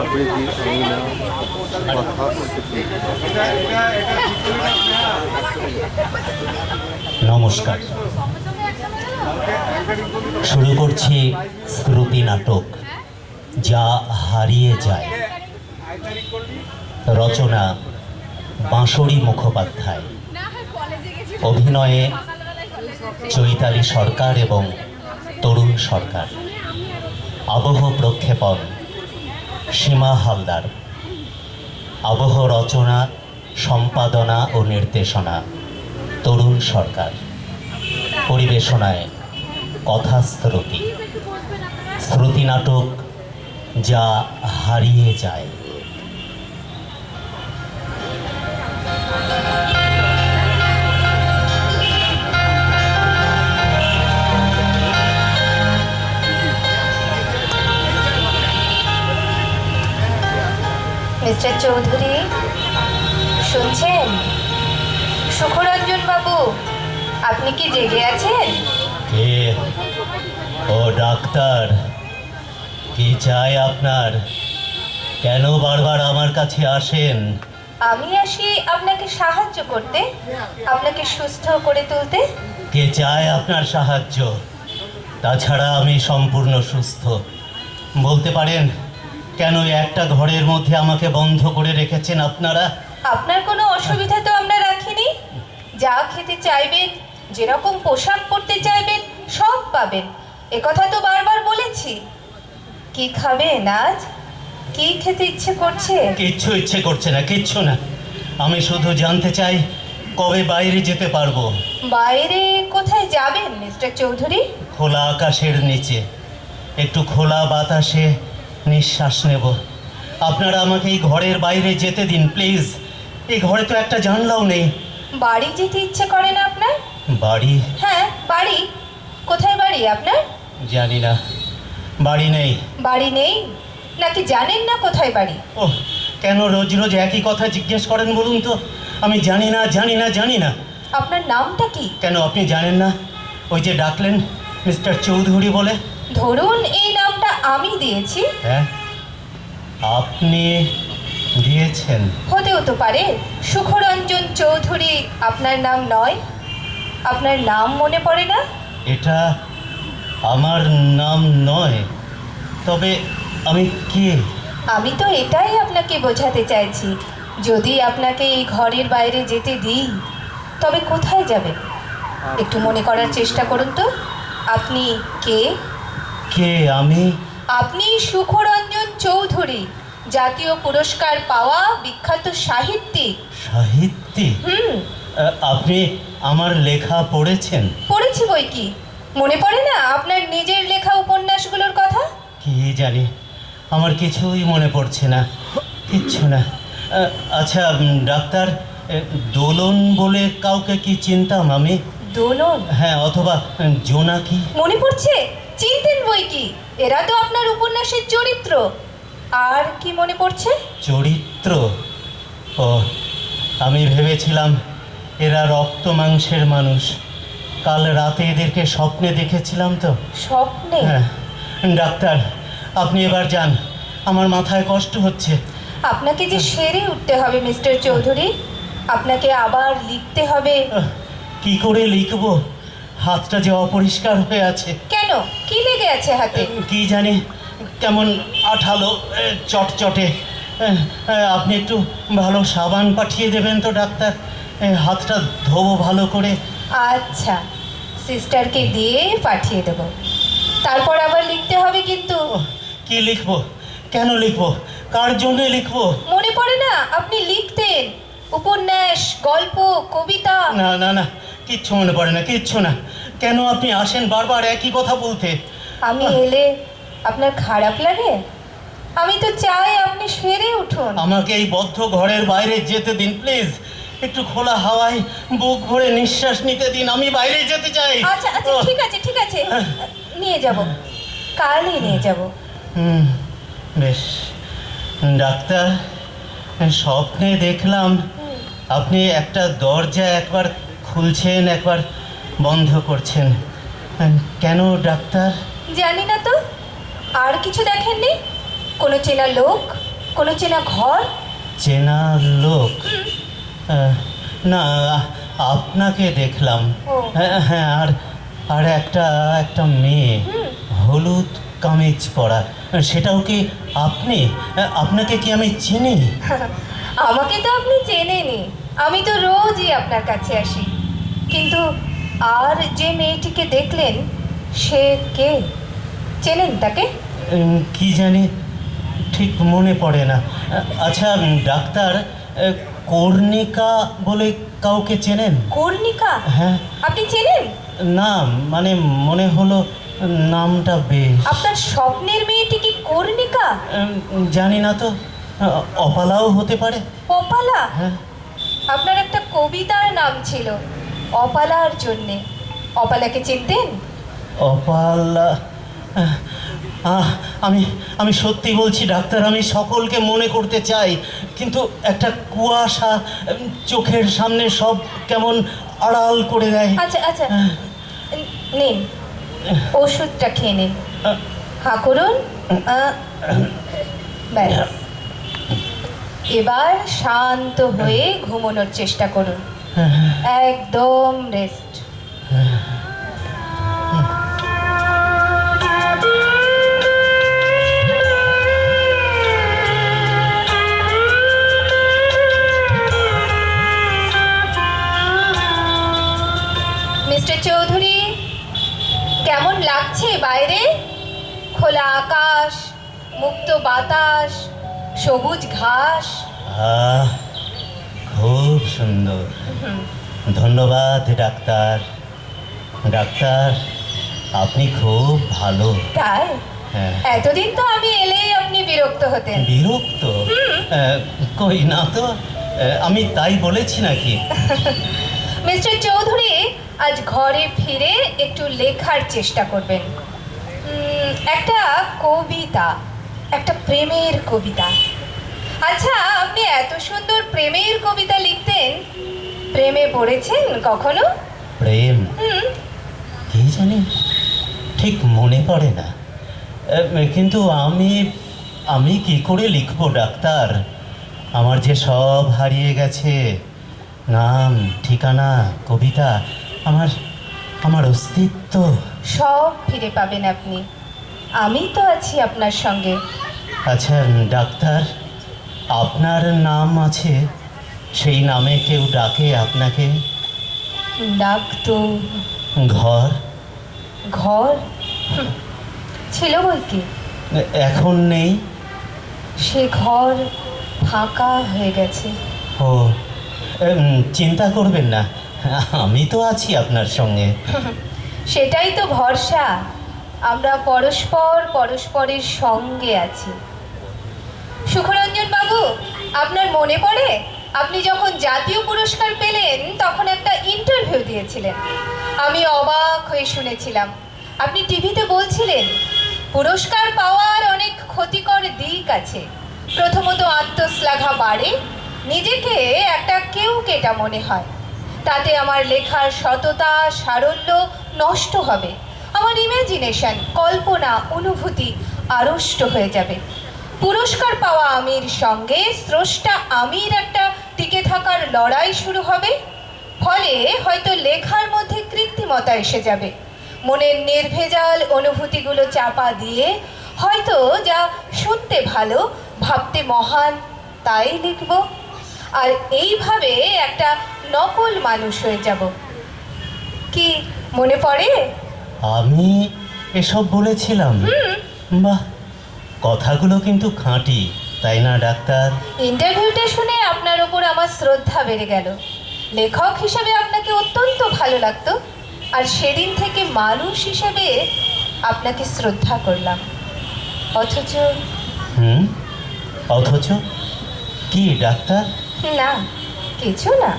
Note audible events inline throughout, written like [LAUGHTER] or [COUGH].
আপনি কি আমি না কথা নমস্কার। শুরু করছি শ্রুতি নাটক, যা হারিয়ে যায়। রচনা বাঁশরী মুখোপাধ্যায়। অভিনয়ে চৈতালি সরকার এবং তরুণ সরকার। আবহ প্রক্ষেপণ। সীমা হালদার। আবহ রচনা, সম্পাদনা ও নির্দেশনা। তরুণ সরকার। পরিবেশনায় কথা শ্রুতি শ্রুতি নাটক যা হারিয়ে যায়। মিস্টার চৌধুরী শুনছেন? সুখরঞ্জন বাবু আপনি কি জেগে আছেন? কে? ও ডাক্তার কি চাই আপনার? কেন বারবার আমার কাছে আসেন? আমি আসি আপনাকে সাহায্য করতে আপনাকে সুস্থ করে তুলতে। কে চায় আপনার সাহায্য? তাছাড়া আমি সম্পূর্ণ সুস্থ। বলতে পারেন কেন একটা ঘরের মধ্যে আমাকে বন্ধ করে রেখেছেন আপনারা? আপনার কোনো অসুবিধা তো আমরা রাখিনি। যা খেতে চাইবেন যেরকম পোশাক পরতে চাইবেন সব পাবেন। একথা তো বারবার বলেছি। কি খাবেন আজ? কি খেতে ইচ্ছে করছে? কিচ্ছু ইচ্ছে করছে না কিচ্ছু না। আমি শুধু জানতে চাই কবে বাইরে যেতে পারব? বাইরে কোথায় যাবেন মিস্টার চৌধুরী? খোলা আকাশের নিচে। একটু খোলা বাতাসে নিঃশ্বাস নেব। আপনারা আমাকে এই ঘরের বাইরে যেতে দিন প্লিজ। এই ঘরে তো একটা জানলাও নেই। বাড়ি যেতে ইচ্ছে করে না আপনার? বাড়ি? হ্যাঁ বাড়ি। কোথায় বাড়ি আপনার? জানি না। বাড়ি নেই। বাড়ি নেই? নাকি জানেন না কোথায় বাড়ি? ও কেন রোজ রোজ একই কথা জিজ্ঞেস করেন বলুন তো? আমি জানি না জানি না জানি না। আপনার নামটা কি? কেন আপনি জানেন না? ওই যে ডাকলেন মিস্টার চৌধুরী বলে। ধরুন এই নামটা আমি দিয়েছি। হ্যাঁ আপনি দিয়েছেন। হতেও তো পারে। সুখরঞ্জন চৌধুরী আপনার নাম নয়? আপনার নাম মনে পড়ে না? এটা আমার নাম নয়। তবে আমি কে? আমি তো এটাই আপনাকে বোঝাতে চাইছি। যদি আপনাকে এই ঘরের বাইরে যেতে দিই তবে কোথায় যাবেন? একটু মনে করার চেষ্টা করুন তো। আপনি কে? কে আমি? আপনি সুখরঞ্জন চৌধুরী জাতীয় পুরস্কার পাওয়া বিখ্যাত সাহিত্যিক। সাহিত্যিক? হুম। আ, আপনি আমার লেখা পড়েছেন। পড়েছি বই কি? মনে পড়ে না আপনার নিজের লেখা উপন্যাসগুলোর কথা? কি জানি? আমার কিছুই মনে পড়ছে না। কিচ্ছু না। আ, আচ্ছা উম, ডাক্তার এ, দোলন বলে কাউকে কি চিনতাম আমি? দোলন? হ্যাঁ অথবা উম, জোনাকি? মনে পড়ছে? চিনতেন বই কি? এরা তো আপনার উপন্যাসের চরিত্র। আর কি মনে পড়ছে? চরিত্র? ও আমি ভেবেছিলাম এরা রক্ত মাংসের মানুষ। কাল রাতে এদেরকে স্বপ্নে দেখেছিলাম তো। স্বপ্নে? হ্যাঁ। ডাক্তার আপনি এবার যান। আমার মাথায় কষ্ট হচ্ছে। আপনাকে যে সেরে উঠতে হবে মিস্টার চৌধুরী আপনাকে আবার লিখতে হবে। কি করে লিখব? হাতটা যে অপরিষ্কার হয়ে আছে। কেন? কি লেগে আছে হাতে? কি জানি কেমন আঠালো চটচটে। আপনি একটু ভালো সাবান পাঠিয়ে দেবেন তো ডাক্তার। হাতটা ধোবো ভালো করে। আচ্ছা সিস্টারকে দিয়ে পাঠিয়ে দেব। তারপর আবার লিখতে হবে কিন্তু। কি লিখব? কেন লিখব? কার জন্য লিখব? মনে পড়ে না আপনি লিখতেন। উপন্যাস গল্প কবিতা। না না না কিচ্ছু মনে পড়ে না কিচ্ছু না। কেন আপনি আসেন বারবার একই কথা বলতে? আমি এলে আপনার খারাপ লাগে? আমি তো চাই আপনি সেরে উঠুন। আমাকে এই বদ্ধ ঘরের বাইরে যেতে দিন প্লিজ। একটু খোলা হাওয়ায় বুক ভরে নিঃশ্বাস নিতে দিন আমি বাইরে যেতে চাই। আচ্ছা আচ্ছা ঠিক আছে ঠিক আছে। নিয়ে যাব। কালই নিয়ে যাব। হুম বেশ। ডাক্তার স্বপ্নে দেখলাম আপনি একটা দরজা একবার খুলছেন একবার বন্ধ করছেন। কেন ডাক্তার? জানি না তো। আর কিছু দেখেননি? কোনো চেনা লোক? কোনো চেনা ঘর? চেনা লোক? না আপনাকে দেখলাম। হ্যাঁ হ্যাঁ আর আর একটা একটা মেয়ে। হলুদ কামিজ পরা। সেটাও কি আপনি? আপনাকে কি আমি চিনি? আমাকে তো আপনি চেনেনি আমি তো রোজই আপনার কাছে আসি। কিন্তু আর যে মেয়েটিকে দেখলেন সে কে? চেনেন তাকে? কি জানি ঠিক মনে পড়ে না। আচ্ছা ডাক্তার কর্ণিকা বলে কাউকে চেনেন? কর্ণিকা? হ্যাঁ। আপনি চেনেন? না মানে মনে হলো নামটা বেশ। আপনার স্বপ্নের মেয়েটি কি কর্ণিকা? জানি না তো অপালাও হতে পারে। অপালা? হ্যাঁ। আপনার একটা কবিতার নাম ছিল। অপালার জন্যে। অপালাকে চিনতেন? অপালা আহ, আমি আমি সত্যি বলছি ডাক্তার আমি সকলকে মনে করতে চাই কিন্তু একটা কুয়াশা উম, চোখের সামনে সব কেমন আড়াল করে দেয়। আচ্ছা আচ্ছা নিন ওষুধটা খেয়ে নিন। আহ, হাঁ করুন। আহ, ব্যাস। এবার শান্ত হয়ে ঘুমানোর চেষ্টা করুন। একদম রেস্ট মিস্টার চৌধুরী কেমন লাগছে বাইরে? খোলা আকাশ মুক্ত বাতাস সবুজ ঘাস? আহ সুন্দর। ধন্যবাদ ডাক্তার। ডাক্তার আপনি খুব ভালো। তাই? হ্যাঁ। এতদিন তো আমি এলেই আপনি বিরক্ত হতেন। বিরক্ত? কই না তো? আমি তাই বলেছি নাকি? [LAUGHS] মিস্টার চৌধুরী আজ ঘরে ফিরে একটু লেখার চেষ্টা করবেন। একটা কবিতা একটা প্রেমের কবিতা। আচ্ছা আপনি এত সুন্দর প্রেমের কবিতা লিখতেন। প্রেমে পড়েছেন কখনো? প্রেম? হুম। কি জানি? ঠিক মনে পড়ে না। কিন্তু আমি আমি কি করে লিখব ডাক্তার? আমার যে সব হারিয়ে গেছে নাম ঠিকানা কবিতা আমার আমার অস্তিত্ব। সব ফিরে পাবেন আপনি। আমি তো আছি আপনার সঙ্গে। আচ্ছা ডাক্তার? আপনার নাম আছে? সেই নামে কেউ ডাকে আপনাকে? ডাক তো ঘর? ঘর? ছিল বই কি? এখন নেই? সে ঘর ফাঁকা হয়ে গেছে। ও চিন্তা করবেন না আমি তো আছি আপনার সঙ্গে। সেটাই তো ভরসা। আমরা পরস্পর পরস্পরের সঙ্গে আছি। সুখরঞ্জন বাবু, আপনার মনে পড়ে? আপনি যখন জাতীয় পুরস্কার পেলেন, তখন একটা ইন্টারভিউ দিয়েছিলেন। আমি অবাক হয়ে শুনেছিলাম। আপনি টিভিতে বলছিলেন, পুরস্কার পাওয়ার অনেক ক্ষতিকর দিক আছে। প্রথমত আত্মশ্লাঘা বাড়ে, নিজেকে একটা কেউ কেটা মনে হয়। তাতে আমার লেখার সততা, সারল্য নষ্ট হবে। আমার ইমাজিনেশন কল্পনা, অনুভূতি আড়ষ্ট হয়ে যাবে। পুরস্কার পাওয়া আমির সঙ্গে স্রষ্টা আমির একটা টিকে থাকার লড়াই শুরু হবে। ফলে হয়তো লেখার মধ্যে কৃত্রিমতা এসে যাবে। মনের নির্ভেজাল অনুভূতিগুলো চাপা দিয়ে হয়তো যা শুনতে ভালো ভাবতে মহান তাই লিখব। আর এইভাবে একটা নকল মানুষ হয়ে যাব। কি মনে পড়ে? আমি এসব বলেছিলাম। বাহ! কথাগুলো কিন্তু খাঁটি তাই না ডাক্তার? ইন্টারভিউটা শুনে আপনার ওপর আমার শ্রদ্ধা বেড়ে গেল। লেখক হিসেবে আপনাকে অত্যন্ত ভালো লাগতো আর সেদিন থেকে মানুষ হিসেবে আপনাকে শ্রদ্ধা করলাম। অথচ হুম? অথচ? কি ডাক্তার? না কিছু না।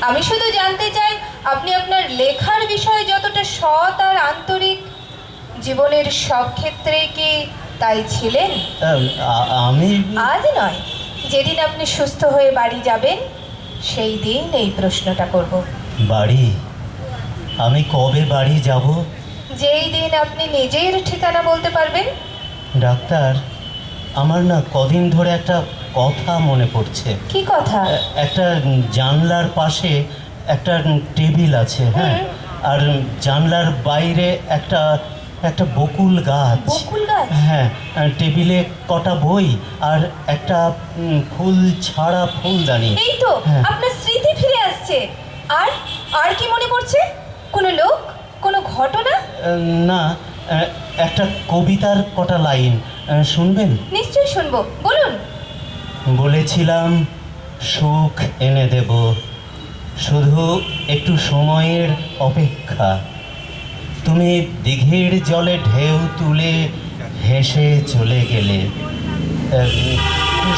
আমি শুধু জানতে চাই আপনি আপনার লেখার বিষয়ে যতটা সৎ আর আন্তরিক জীবনের সব ক্ষেত্রে কি তাই ছিলেন? আমি আজ নয়। যেদিন আপনি সুস্থ হয়ে বাড়ি যাবেন সেই দিন এই প্রশ্নটা করব। বাড়ি? আমি কবে বাড়ি যাব? যেই দিন আপনি নিজের ঠিকানা বলতে পারবেন। ডাক্তার আমার না কদিন ধরে একটা কথা মনে পড়ছে। কি কথা? একটা জানলার পাশে একটা টেবিল আছে হ্যাঁ? আর জানলার বাইরে একটা একটা বকুল গাছ। বকুল গাছ? হ্যাঁ টেবিলে কটা বই আর একটা ফুল ছাড়া ফুলদানি। এই তো হ্যাঁ। আপনার স্মৃতি ফিরে আসছে। আর আর কি মনে পড়ছে? কোনো লোক? কোনো ঘটনা? না একটা কবিতার কটা লাইন। শুনবেন? নিশ্চয়ই শুনব। বলুন। বলেছিলাম সুখ এনে দেব। শুধু একটু সময়ের অপেক্ষা। তুমি দিঘির জলে ঢেউ তুলে হেসে চলে গেলে।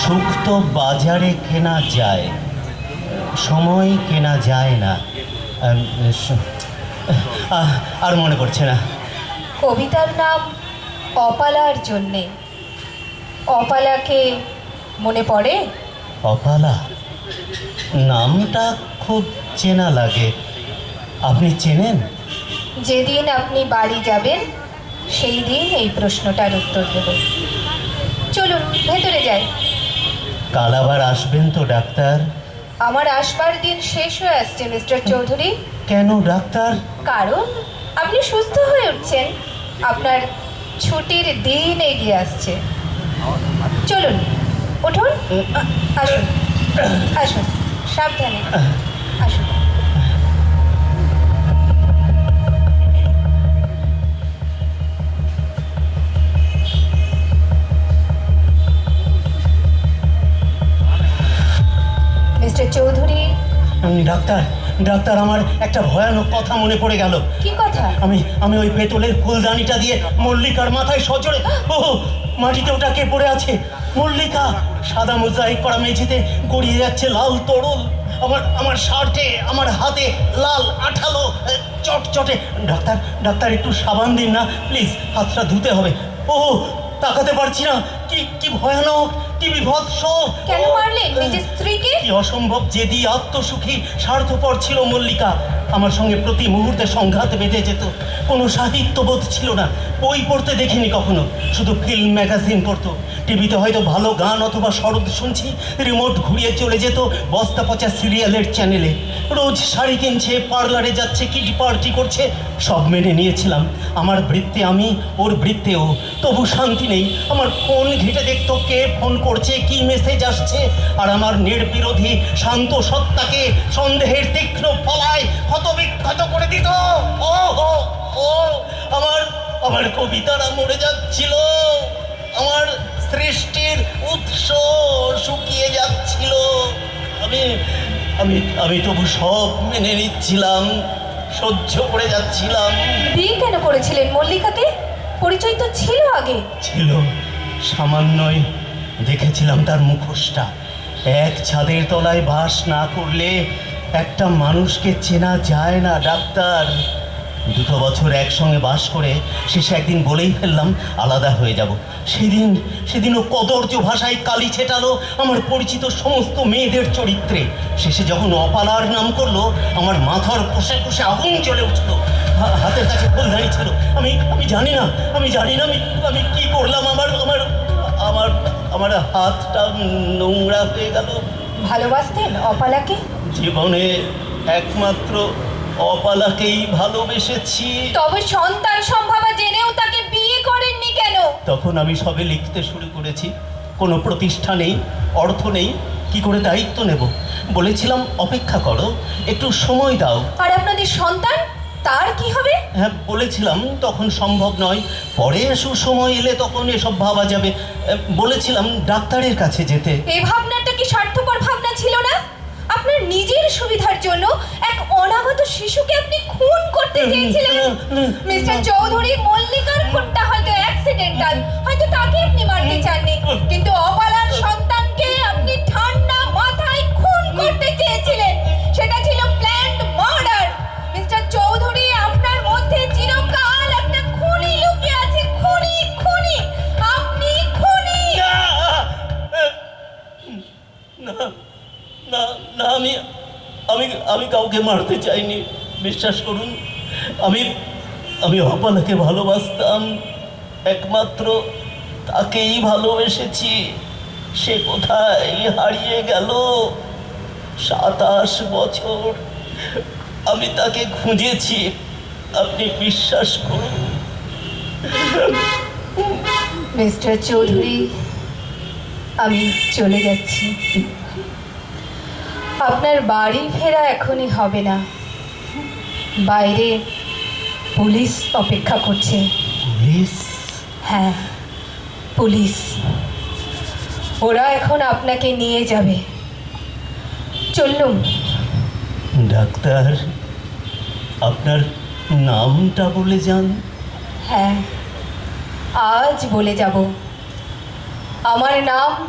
সুখ তো বাজারে কেনা যায় সময় কেনা যায় না। আর মনে পড়ছে না। কবিতার নাম অপালার জন্যে। অপালাকে মনে পড়ে? অপালা নামটা খুব চেনা লাগে। আপনি চেনেন? যেদিন আপনি বাড়ি যাবেন সেই দিন এই প্রশ্নটার উত্তর দেব। চলুন ভেতরে যাই। কাল আবার আসবেন তো ডাক্তার? আমার আসবার দিন শেষ হয়ে আসছে মিস্টার চৌধুরী। কেন ডাক্তার? কারণ আপনি সুস্থ হয়ে উঠছেন। আপনার ছুটির দিন এগিয়ে আসছে। চলুন উঠুন। আসুন। আসুন সাবধানে। আসুন। মিস্টার চৌধুরী? ডাক্তার ডাক্তার আমার একটা ভয়ানক কথা মনে পড়ে গেল। কি কথা? আমি আমি ওই পেতলের ফুলদানিটা দিয়ে মল্লিকার মাথায় সজোরে ও মাটিতে ওটা কে পড়ে আছে? মল্লিকা সাদা মোজাইক করা মেঝেতে গড়িয়ে যাচ্ছে লাল তরল। আমার আমার শার্টে আমার হাতে লাল আঠালো চটচটে। ডাক্তার ডাক্তার একটু সাবান দিন না প্লিজ হাতটা ধুতে হবে। ও তাকাতে পারছি না। কি কি ভয়ানক? কি বিভৎস? কেন মারলেন নিজের স্ত্রীকে? কি অসম্ভব? জেদি আত্মসুখী স্বার্থপর ছিল মল্লিকা। আমার সঙ্গে প্রতি মুহূর্তে সংঘাত বেঁধে যেত। কোনো সাহিত্যবোধ ছিল না। বই পড়তে দেখিনি কখনো। শুধু ফিল্ম ম্যাগাজিন পড়তো। টিভিতে হয়তো ভালো গান অথবা শরৎ শুনছি। রিমোট ঘুরিয়ে চলে যেত বস্তা পচা সিরিয়ালের চ্যানেলে। রোজ শাড়ি কিনছে পার্লারে যাচ্ছে কিটি পার্টি করছে সব মেনে নিয়েছিলাম। আমার বৃত্তে আমি ওর বৃত্তে ও তবু শান্তি নেই। আমার ফোন ঘেটে দেখতো কে ফোন করছে কি মেসেজ আসছে আর আমার নির্বিরোধী শান্ত সত্তাকে সন্দেহের তীক্ষ্ণ ফলায় ক্ষতবিক্ষত করে দিত। ও ও ও আমার আমার কবিতারা মরে যাচ্ছিল। আমার সৃষ্টির উৎস শুকিয়ে যাচ্ছিল। আমি আমি আমি তবু সব মেনে নিচ্ছিলাম সহ্য করে যাচ্ছিলাম। বিয়ে কেন করেছিলেন মল্লিকাকে? পরিচয় তো ছিল আগে। ছিল সামান্যই দেখেছিলাম তার মুখোশটা। এক ছাদের তলায় বাস না করলে একটা মানুষকে চেনা যায় না ডাক্তার। দুটো বছর একসঙ্গে বাস করে শেষে একদিন বলেই ফেললাম, আলাদা হয়ে যাব। সেদিন, সেদিনও কদর্য ভাষায় কালি ছেটালো আমার পরিচিত সমস্ত মেয়েদের চরিত্রে। শেষে যখন অপালার নাম করল, আমার মাথার কোষে কোষে আগুন জ্বলে উঠল। হাতের কাছে ফুলদানি ছিল আমি আমি জানি না, আমি জানি না আমি আমি কি করলাম আমার আমার হাতটা নোংরা হয়ে গেল। ভালোবাসতেন অপালাকে? জীবনে একমাত্র অপালাকেই ভালোবেসেছি। তবে সন্তান সম্ভাবা জেনেও তাকে বিয়ে করেননি কেন? তখন আমি সবে লিখতে শুরু করেছি। কোনো প্রতিষ্ঠা নেই অর্থ নেই কি করে দায়িত্ব নেব? বলেছিলাম অপেক্ষা করো একটু সময় দাও। আর আপনাদের সন্তান? তার কি হবে? হ্যাঁ বলেছিলাম তখন সম্ভব নয়। পরে সুসময় এলে তখন এসব ভাবা যাবে। বলেছিলাম ডাক্তারের কাছে যেতে। এই ভাবনাটা কি স্বার্থপর ভাবনা ছিল না? আপনার নিজের সুবিধার জন্য এক অনাগত শিশুকে আপনি খুন করতে চেয়েছিলেন। মিস্টার চৌধুরী মল্লিকার খুনটা হয়তো অ্যাক্সিডেন্টাল হয়তো তাকে বিশ্বাস করুন, আমি আমি অপালাকে ভালোবাসতাম। একমাত্র তাকেই ভালোবেসেছি। সে কোথায় হারিয়ে গেল? সাতাশ বছর আমি তাকে খুঁজেছি। আপনি বিশ্বাস করুন। মিস্টার চৌধুরী, আমি চলে যাচ্ছি। আপনার বাড়ি ফেরা এখনই হবে না। বাইরে পুলিশ অপেক্ষা করছে। পুলিশ? হ্যাঁ পুলিশ। ওরা এখন আপনাকে নিয়ে যাবে। চললুম। ডাক্তার আপনার নামটা বলে যান। হ্যাঁ আজ বলে যাব। আমার নাম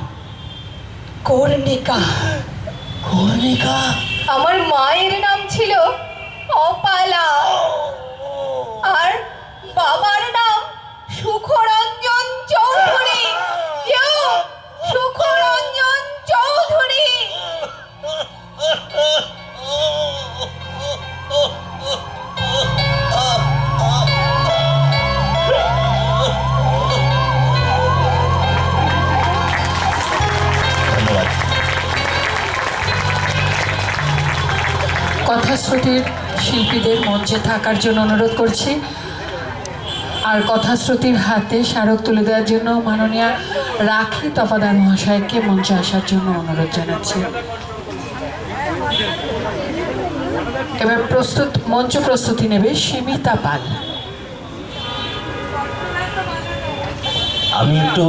কর্ণিকা। কর্ণিকা? আমার মায়ের নাম ছিল অপালা আর বাবার নাম সুখরঞ্জন চৌধুরী। সুখরঞ্জন চৌধুরী। ধন্যবাদ। কথাশ্রুতির শিল্পীদের মঞ্চে থাকার জন্য অনুরোধ করছি। আর কথাশ্রুতির হাতে স্মারক তুলে দেওয়ার জন্য মাননীয় রাখি তফাদার মহাশয়কে মঞ্চে আসার জন্য অনুরোধ জানাচ্ছি। এবার প্রস্তুত, মঞ্চ প্রস্তুতি নেবে সীমিতা পাল। আমি একটু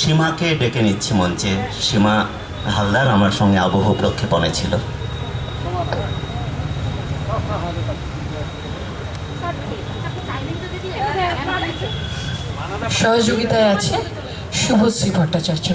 সীমাকে ডেকে নিচ্ছি মঞ্চে। সীমা হালদার আমার সঙ্গে আবহ প্রক্ষেপণে ছিল। সহযোগিতায় আছে শুভশ্রী ভট্টাচার্য।